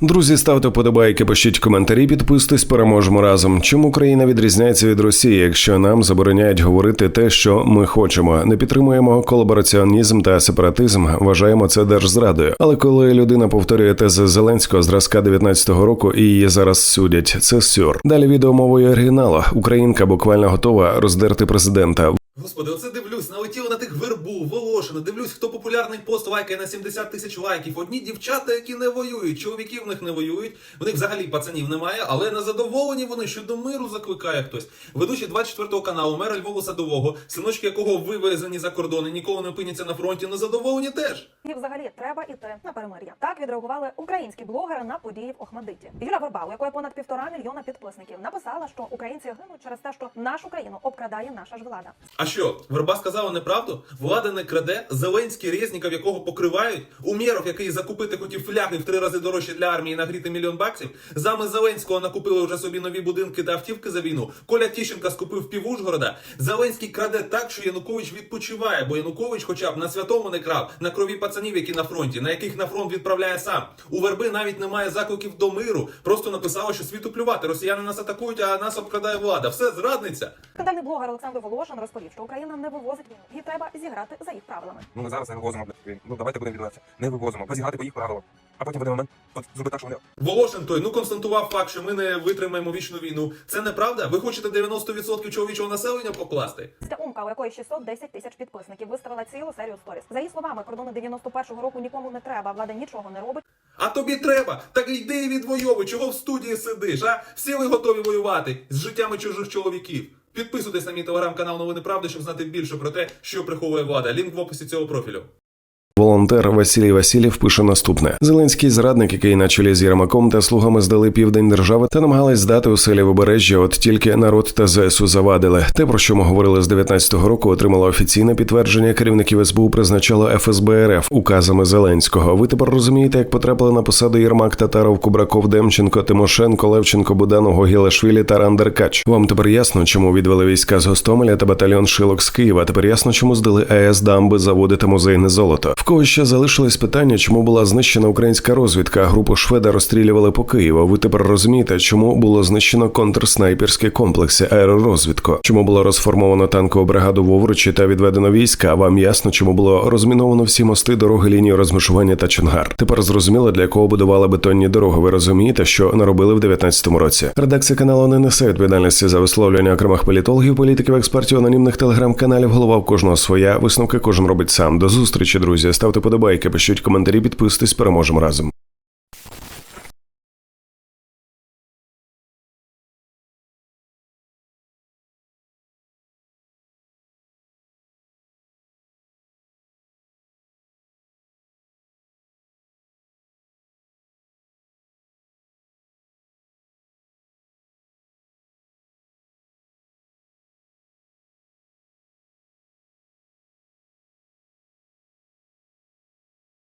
Друзі, ставте подобайки, пишіть коментарі, підписуйтесь, переможемо разом. Чому Україна відрізняється від Росії, якщо нам забороняють говорити те, що ми хочемо? Не підтримуємо колабораціонізм та сепаратизм. Вважаємо це держзрадою. Але коли людина повторює тези Зеленського зразка 19-го року і її зараз судять, це сюр. Далі відео мовою оригіналу. Українка буквально готова роздерти президента. Господи, оце дивлюсь, налетіло на тих вербу, Волошина, дивлюсь, хто популярний пост лайкає на 70 тисяч лайків. Одні дівчата, які не воюють, чоловіків в них не воюють, в них взагалі пацанів немає, але незадоволені вони, що до миру закликає хтось. Ведучий 24 каналу, мера Львову Садового, синочки якого вивезені за кордони, ніколи не опиняться на фронті, незадоволені теж. І взагалі треба іти на перемир'я. Так відреагували українські блогери на події в Охмадиті. Юля Верба, у якої понад півтора мільйона підписників, написала, що українці гинуть через те, що нашу країну обкрадає наша ж влада. Що, Верба сказала неправду? Влада не краде, Зеленський Резніков, якого покривають, Умєров, який закупити хотів фляги в три рази дорожче для армії нагріти мільйон баксів, зами Зеленського накупили вже собі нові будинки та автівки за війну. Коля Тіщенка скупив пів Ужгорода. Зеленський краде так, що Янукович відпочиває, бо Янукович, хоча б на святому не крав, на крові пацанів, які на фронті, на яких на фронт відправляє сам. У Верби навіть немає закликів до миру. Просто написала, що світу плювати. Росіяни нас атакують, а нас обкрадає влада. Все зрадниця. Скандальний блогер Олександр Волошин розповів, що Україна не вивозить війну, і треба зіграти за їх правилами. Ну ми зараз не вивозимо, блядь. Ну давайте будемо відбуватися. Не вивозимо, позіграти по їх правилам. А потім в один момент от зробити так, що вони Волошин той ну констатував факт, що ми не витримаємо вічну війну. Це неправда? Ви хочете 90% чоловічого населення покласти? Ця умка, у якої 610 тисяч підписників, виставила цілу серію сторіс. За її словами, кордони 91-го року нікому не треба, влада нічого не робить. А тобі треба. Так йди і відвоюй. Чого в студії сидиш? А всі ви готові воювати з життями чужих чоловіків. Підписуйтесь на мій телеграм-канал Новини Правди, щоб знати більше про те, що приховує влада. Лінк в описі цього профілю. Волонтер Василій Васильєв пише наступне: Зеленський зрадник, який на чолі з Єрмаком та слугами здали південь держави та намагались здати у селі Вибережжя, от тільки народ та ЗСУ завадили. Те, про що ми говорили з 19-го року, отримало офіційне підтвердження. Керівників СБУ призначало ФСБ РФ указами Зеленського. Ви тепер розумієте, як потрапили на посади Єрмак, Татаров, Кубраков, Демченко, Тимошенко, Левченко, Буданов, Гогілашвілі та Рандеркач. Вам тепер ясно, чому відвели війська з Гостомеля та батальйон Шилок з Києва. Тепер ясно, чому здали АЕС дамби, заводи та музейне золото. Кого ще залишились питання, чому була знищена українська розвідка, групу Шведа розстрілювали по Києву. Ви тепер розумієте, чому було знищено контрснайперські комплекси, аеророзвідку, чому було розформовано танкову бригаду в Овручі та відведено війська. Вам ясно, чому було розміновано всі мости, дороги, лінії розмежування та чонгар. Тепер зрозуміло, для кого будували бетонні дороги. Ви розумієте, що наробили в 19-му році. Редакція каналу не несе відповідальності за висловлювання окремих політологів, політиків, експертів, анонімних телеграм-каналів. Голова в кожного своя. Висновки кожен робить сам. До зустрічі, друзі. Ставте подобайки, пишіть коментарі, підписуйтесь, переможемо разом.